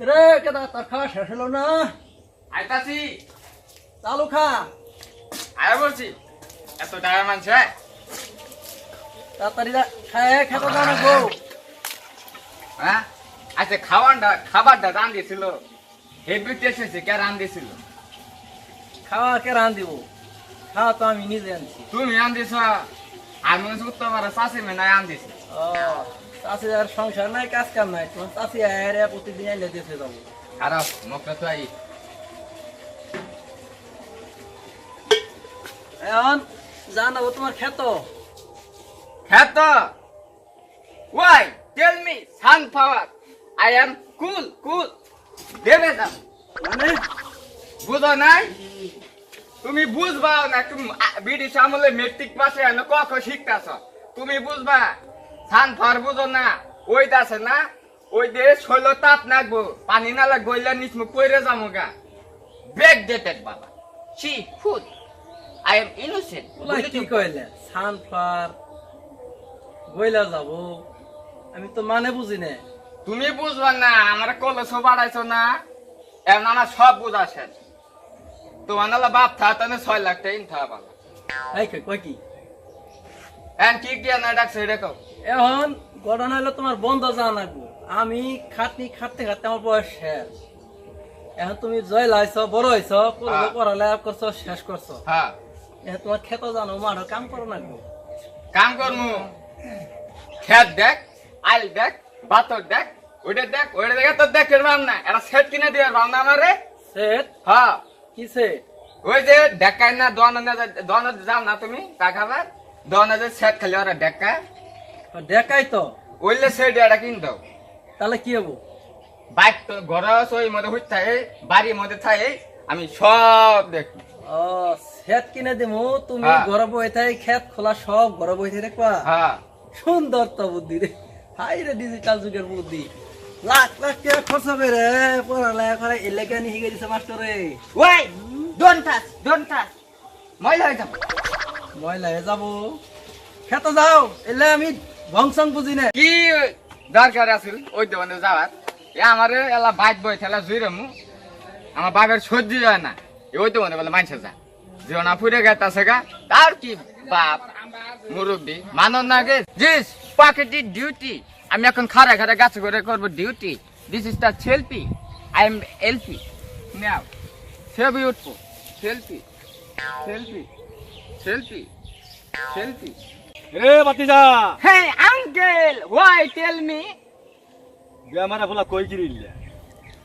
রে কেদা তোর খাওয়া শেষ হলো না? আইতাছি। চালু খা। আয় বলছি এত টাকা মানছে তাড়াতাড়ি খায় খেতে না গো হ্যাঁ? আচ্ছা খাবারটা খাবারটা রান দিয়েছিল। হেভি টেস্ট হয়েছে কে রান দিয়েছিল? খাওয়া কে রান দিব? খাওয়া তো আমি নিজে আনছি। তুমি রান দিয়েছ আমি উত্তর পারে চাষি মেয়ে আন দিয়েছি ও। চাষি আর সংসার নাই কাজ কাম নাই। তোমার চাষি প্রতিদিন আইলে যাব। মকটা তো আই। এখন জানাব তোমার খেত খেত why tell me sunflower I am cool cool দেবে মানে? বুঝো নাই? তুমি বুঝবা না তুমি ব্রিটিশ আমলে মেট্রিক পাশে এনে কখ শিখতাছ? তুমি বুঝবা? বুঝো না। ওইটা আছে না? ওই শৈল তাপ নাকবো পানি নালা গইলা পইরে যাব গা ব্রেক ডেটেড বাবা। See food I am innocent কি কইলে? সানফ্লাওয়ার যাব। আমি তো মানে বুঝি না? তুমি বুঝবা না আমার কলেজ বাড়াইছো না। এখন আমার সব বুঝা শেষ। তোমার নালা বাপ থা তাহলে ছয় লাখ টাকা এই কই কই কি? এখন কি না ডাকছে এটা কও। এখন ঘটনা হলো তোমার বন্ধ জানাব আমি খাটনি খাটতে খাটতে আমার বয়স শেষ। এখন তুমি জয় লাইছ বড় হইছ হ্যাঁ। পড়ালেখা করছ শেষ করছ। হ্যাঁ। তোমার খেত জানো মাঠে কাম করো না কাম করমু। খেত দেখ আইল দেখ বাতর দেখ ওইটা দেখ ওইটা দেখে তো দেখ পারলাম না এটা সেট কিনে দিয়ে পারলাম না আমারে। সেট? হ্যাঁ। কি সেট? ওই যে দেখাই না দোয়ানো দোয়ানো যাও না তুমি তা খাবার। সেট খালি ওরা দেখায়। দেখাই তো। ওইলে সেট এটা কিন দাও। তাহলে কি হব? বাইক তো ঘরে ওই মধ্যে হইতে থাকে বাড়ির মধ্যে থাকে আমি সব দেখি। ও সেট কিনে দিমু তুমি হ্যাঁ। ঘরে বই থাই খেত খোলা সব ঘরে বই দেখবা? হ্যাঁ। সুন্দর তো বুদ্ধি রে। হাই রে ডিজিটাল যুগের বুদ্ধি। লাখ লাখ টাকা খরচ করে পড়ালেখা করে এলাকা নিয়ে দিছে মাস্টারে। ওই ডোন টাচ ডোন টাচ ময়লা হয়ে যাব। ময়লা হয়ে যাব। খেতে যাও, এলে আমি ভংসং বুঝি না। কি দরকার আছিল? ওই দোকানে যাওয়ার। এ আমার এলা বাইক বই খেলা জুই রমু। আমার বাপের সহ্য হয় না। ওই দোকানে বলে মানছে যা। জীবনা ফুরে গেছে গা। তার কি বাপ? মুরব্বী। মানন না গে। জিস, পকেট ডিউটি। আমি এখন খারা খারা গাছ করে করব duty. This is the selfie I am LP now সেবি উঠবো। সেলফি সেলফি সেলফি সেলফি এ বাতিজা Hey, uncle, why tell me? আমার ফুলা কই গিরিল্লা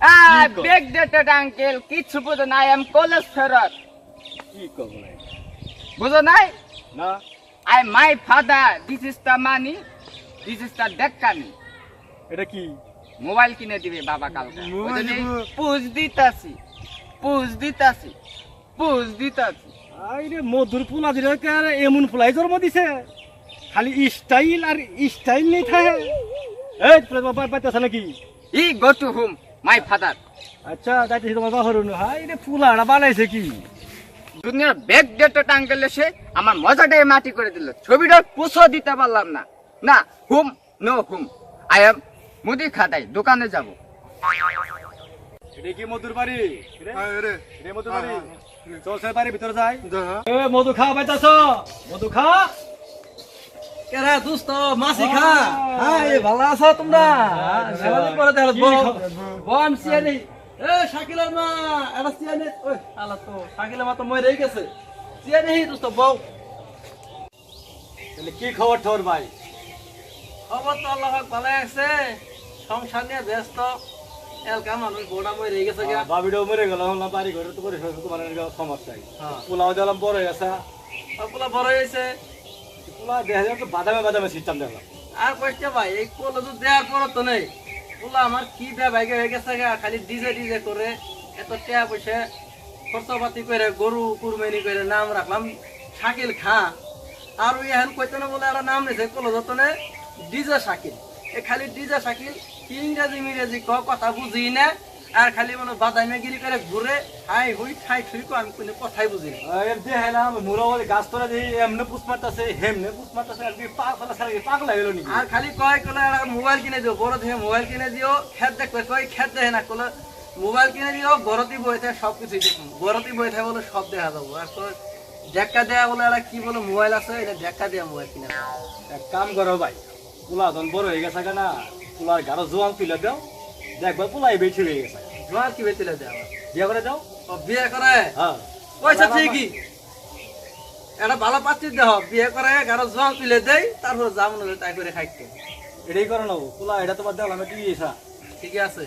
Ah, Nico. backdated uncle, কিছু বুঝো নাই, I'm college ফেরত। কি কব নাই বুঝো নাই? না I, my father, this is the money, this is the deckani. এটা কি মোবাইল কিনে দিবে বাবা কালকে দিব? পুজ দিতাছি পুজ দিতাছি পুজ দিতাছি আইরে মধুর ফুলা দিলে এমন ফুলাই জন্ম দিছে। খালি স্টাইল আর স্টাইল নেই থাকে এই তোর বাবা পাইতেছ নাকি? I go to hmm my father. আচ্ছা যাইতেছি তোমার বাবার হাই রে ফুলাটা বানাইছে কি? দুনিয়ার ব্যাকডেটেড আঙ্কেল এসে আমার মজাটাই মাটি করে দিল। ছবিটা পুষো দিতে পারলাম না। না hmm no hmm. I am মুদি খাতাই দোকানে যাব। এটা কি মধুর বাড়ি? রে রে মধুর বাড়ি? চল সে বাড়ি ভিতরে যাই। এ মধু খা পাইতাছ মধু খা। কেরা দুস্ত মাসি খা। হাই ভালো আছো তোমরা? সেবাদি করে দেখ কি খবর? বম সিয়ানি এ শাকিলের মা এটা সিয়ানি ওই আলা তো শাকিলের মা তো মরে গেছে। সিয়ানি দুস্ত বউ তাহলে কি খবর তোর ভাই? খবর তো আল্লাহ ভালো আছে। সংসার নিয়ে ব্যস্ত। এলকা মানুষ বোনা মরে গেছে গা বাবিটাও মরে গেল হলাম বাড়ি ঘরে তো করে তোমার সমস্যা হ্যাঁ। পোলাও দিলাম বড় হয়ে গেছে। আপনার বড় হয়েছে পোলা দেখা যায় তো বাদামে বাদামে সিস্টেম দেখলাম আর কইতে ভাই এই পোলো তো দেওয়ার পর তো নেই। পোলা আমার কি ব্যবহার হয়ে গেছে গা খালি ডিজে ডিজে করে এত টাকা পয়সা খরচাপাতি করে গরু কুরবানি করে নাম রাখলাম শাকিল খা। আর ওই এখন কইতে না বলে আর নাম নিছে পোলো যতনে ডিজে শাকিল। এ খালি ডিজে শাকিল ইংরেজি মিংরেজি ক কথা বুঝি না আর খালি মনে বাদাইমাগিরি করে ঘুরে হাই হুই ঠাই ঠুই আমি কোনো কথাই বুঝি না। দিয়ে মুরা বলে গাছ তোরা দিয়ে এমনে পুষ মারতাছে হেমনে পুষ মারতাছে আর কি পাগলা সারা পাগলা হলো নাকি? আর খালি কয় কলে মোবাইল কিনে দিও বড় দেখে মোবাইল কিনে দিও খেত দেখবে কয় খেত দেখে না কলে মোবাইল কিনে দিও বড়তি বই থাকে সব কিছুই দেখুন। বড়তি বই থাকে বলে সব দেখা যাব। আর তো দেখা দেয়া বলে একটা কি বলে মোবাইল আছে এটা দেখা দেয়া মোবাইল কিনে এক কাম করো ভাই পোলা ধন বড় হয়ে গেছে না পোলার গাড়ো জোয়াং তুলে দাও। দেখবা পোলাই বেছে হয়ে গেছে। জোয়াং কি বেতিলে দেওয়া বিয়ে করে দাও। বিয়ে করে? হ্যাঁ। পয়সা ঠিকই। এটা ভালো পাত্রী দেহ বিয়ে করে গাড়ো জোয়াং তুলে দেয় তারপর যা মনে তাই করে খাইতে। এটাই করে নেব পোলা এটা তোমার দেখলাম আমি ইয়েছা ঠিকই আছে।